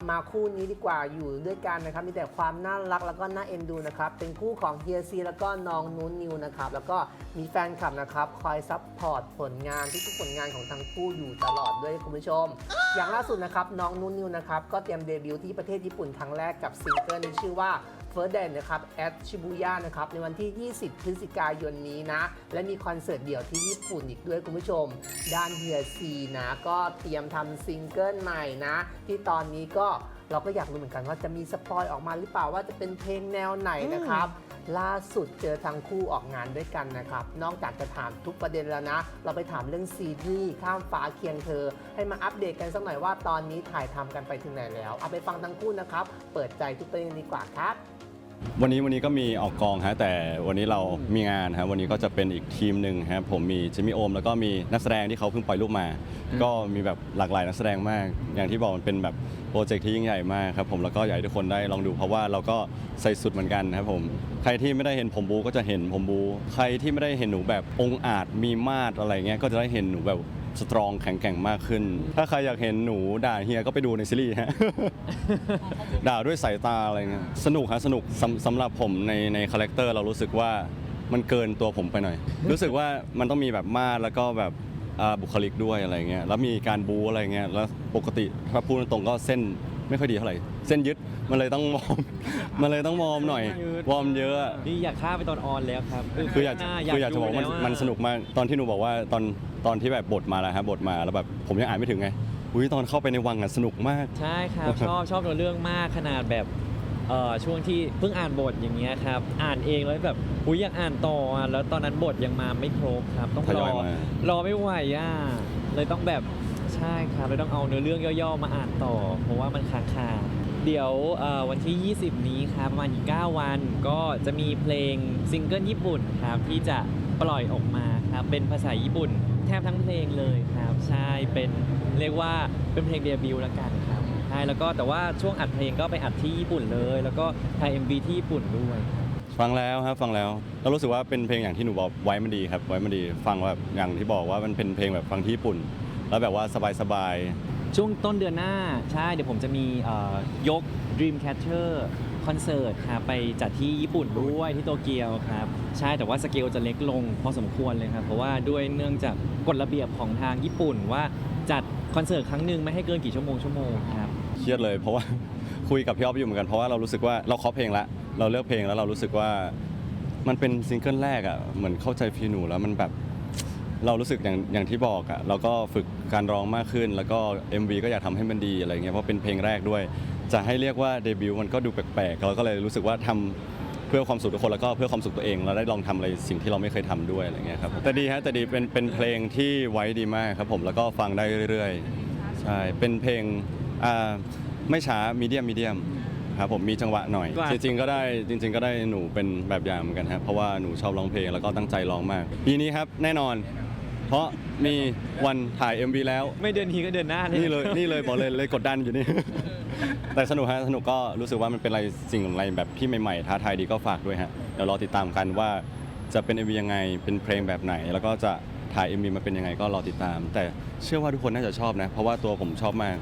มาคู่นี้ดีกว่าอยู่ด้วยกันนะครับมีแต่ความน่ารักแล้วก็น่าเอ็นดูนะครับเป็นคู่ของเฮียซีแล้วก็น้องนุ้นนิวนะครับแล้วก็ มีแฟนคลับนะครับ คอยซัพพอร์ตผลงานทุกๆผลงานของทั้งคู่อยู่ตลอดด้วยคุณผู้ชม อย่างล่าสุดนะครับ น้องนุ้นนิวนะครับ ก็เตรียมเดบิวต์ที่ประเทศญี่ปุ่นครั้งแรกกับซิงเกิลที่ชื่อว่า First Day นะครับ at Shibuya นะครับ ในวันที่ 20 พฤศจิกายนนี้นะ และมีคอนเสิร์ตเดี่ยวที่ญี่ปุ่นอีกด้วยคุณผู้ชม ด้านเฮียซีนะ ก็เตรียมทำซิงเกิลใหม่นะ ที่ตอนนี้ก็ เราก็อยากรู้เหมือนกันว่าจะมีสปอยออกมาหรือเปล่าว่าจะเป็นเพลงแนวไหนนะครับ ล่าสุดเจอทั้งคู่ออกงานด้วยกันนะครับ นอกจากจะถามทุกประเด็นแล้วนะ เราไปถามเรื่องซีรีส์ข้ามฟ้าเคียงเธอ ให้มาอัปเดตกันสักหน่อยว่าตอนนี้ถ่ายทำกันไปถึงไหนแล้ว เอาไปฟังทั้งคู่นะครับ เปิดใจทุกประเด็นดีกว่าครับ วันนี้วันนี้ก็มีออกกองฮะแต่วันนี้เรามีงานฮะวันนี้ก็จะเป็นอีกทีมหนึ่งครับผมมีจิมมี่โอมแล้วก็มีนักแสดงที่เขาเพิ่งปล่อยรูปมา ก็มีแบบหลากหลายนักแสดงมาก อย่างที่บอกมันเป็นแบบโปรเจกต์ที่ยิ่งใหญ่มากครับผมแล้วก็อยากให้ทุกคนได้ลองดูเพราะว่าเราก็ใส่สุดเหมือนกันครับผมใครที่ไม่ได้เห็นผมบูก็จะเห็นผมบู ใครที่ไม่ได้เห็นหนูแบบองค์อาจมีมาดอะไรเงี้ยก็จะได้เห็นหนูแบบ สตรองแข็งแกร่งมากขึ้น ถ้าใครอยากเห็นหนูด่าเฮียก็ไปดูในซีรีส์ฮะ ด่าด้วยสายตาอะไรเงี้ยสนุกฮะสนุกสำสำหรับผมในในคาแรคเตอร์เรารู้สึกว่ามันเกินตัวผมไปหน่อย รู้สึกว่ามันต้องมีแบบมาดแล้วก็แบบอ่าบุคลิกด้วยอะไรเงี้ยแล้วมีการบูอะไรเงี้ยแล้วปกติถ้าพูดตรงๆก็เส้นไม่ค่อยดีเท่าไหร่เส้นยึดมันเลยต้องมอมมันเลยต้องมอมหน่อยวอร์มเยอะอะ นี่อยากฆ่าไปตอนออนแล้วครับคืออยากหน้คืออยากจะบอกว่ามันดูแล้วมันสนุกมากตอนที่หนูบอกว่าตอน ตอนที่แบบบทมาแล้วฮะบทมาแล้วแบบผมยังอ่านไม่ถึงไงอุ้ยตอนเข้าไปในวังอะสนุกมาก ใช่ครับชอบชอบตัวเรื่องมากขนาดแบบเอ่อช่วงที่เพิ่งอ่านบทอย่างเงี้ยครับอ่านเองแล้วแบบอุ้ยอยากอ่านต่ออะแล้วตอนนั้นบทยังมาไม่ครบครับต้องทรยออยมารอไม่ไหวอะเลยต้องแบบใช่ครับเลยต้องเอาเนื้อเรื่องย่อๆมาอ่านต่อ เพราะว่ามันค้างคาเดี๋ยวเอ่อวันที่ 20 นี้ครับประมาณอีก9วันก็จะมีเพลงซิงเกิลญี่ปุ่นครับที่จะ ปล่อยออกมาครับเป็นภาษาญี่ปุ่น แทบทั้งเพลงเลยครับใช่เป็นเรียกว่าเป็นเพลงเดบิวต์ละกันครับใช่แล้วก็แต่ว่าช่วงอัดเพลงก็ไปอัดที่ญี่ปุ่นเลย แล้วก็ถ่าย MV ที่ญี่ปุ่นด้วยฟังแล้วครับฟังแล้วเรารู้สึกว่าเป็นเพลงอย่างที่หนูบอกไว้มันดีครับไว้มันดีฟังแบบอย่างที่บอกว่ามันเป็นเพลงแบบฟังที่ญี่ปุ่น แล้วแบบว่าสบายช่วงต้นเดือนหน้าใช่เดี๋ยวผมจะมีเอ่อยก Dreamcatcher คอนเสิร์ตครับไปจัดที่ญี่ปุ่นด้วยที่โตเกียวครับใช่แต่ว่าสเกลจะเล็กลงพอสมควรเลยครับเพราะว่าด้วยเนื่องจากกฎระเบียบของทางญี่ปุ่นว่าจัดคอนเสิร์ตครั้งหนึ่งไม่ให้เกินกี่ชั่วโมงชั่วโมงครับเครียดเลยเพราะว่า คุยกับพี่ออฟอยู่เหมือนกันเพราะว่าเรารู้สึกว่าเราเคาะเพลงละเราเลือกเพลงแล้วเรารู้สึกว่ามันเป็นซิงเกิลแรกอะเหมือนเข้าใจฟีลหนูแล้วมันแบบเรารู้สึกอย่างอย่างที่บอกอะเราก็ฝึกการร้องมากขึ้น แล้วก็ MV ก็อยากทำให้มันดีอะไรเงี้ยเพราะเป็นเพลงแรกด้วย จะให้เรียกว่าเดบิวต์มันก็ดูแปลกๆเราก็เลยรู้สึกว่าทำเพื่อความสุขทุกคนแล้วก็เพื่อความสุขตัวเองเราได้ลองทำอะไรสิ่งที่เราไม่เคยทำด้วยอะไรเงี้ยครับแต่ดีฮะแต่ดีเป็นเป็นเพลงที่ไว้ดีมากครับผมแล้วก็ฟังได้เรื่อยๆใช่เป็นเพลงอ่าไม่ช้ามีเดียมมีเดียมครับผมมีจังหวะหน่อยว่าจริงๆก็ได้จริง ๆ ก็ได้หนูเป็นแบบอย่างเหมือนกันครับเพราะว่าหนูชอบร้องเพลงแล้วก็ตั้งใจร้องมากปีนี้ครับแน่นอน เพราะมีวันถ่าย MV แล้ว ไม่เดือนนี้ก็เดือนหน้านี่เลยนี่เลยบอกเลยเลยกดดันอยู่นี่ แต่สนุกฮะสนุกก็รู้สึกว่ามันเป็นอะไรสิ่งอะไรแบบที่ใหม่ๆท้าทายดีก็ฝากด้วยฮะเดี๋ยวรอติดตามกันว่าจะเป็น MV ยังไงเป็นเพลงแบบไหน แล้วก็จะถ่าย MV มาเป็นยังไงก็รอติดตาม แต่เชื่อว่าทุกคนน่าจะชอบนะ เพราะว่าตัวผมชอบมาก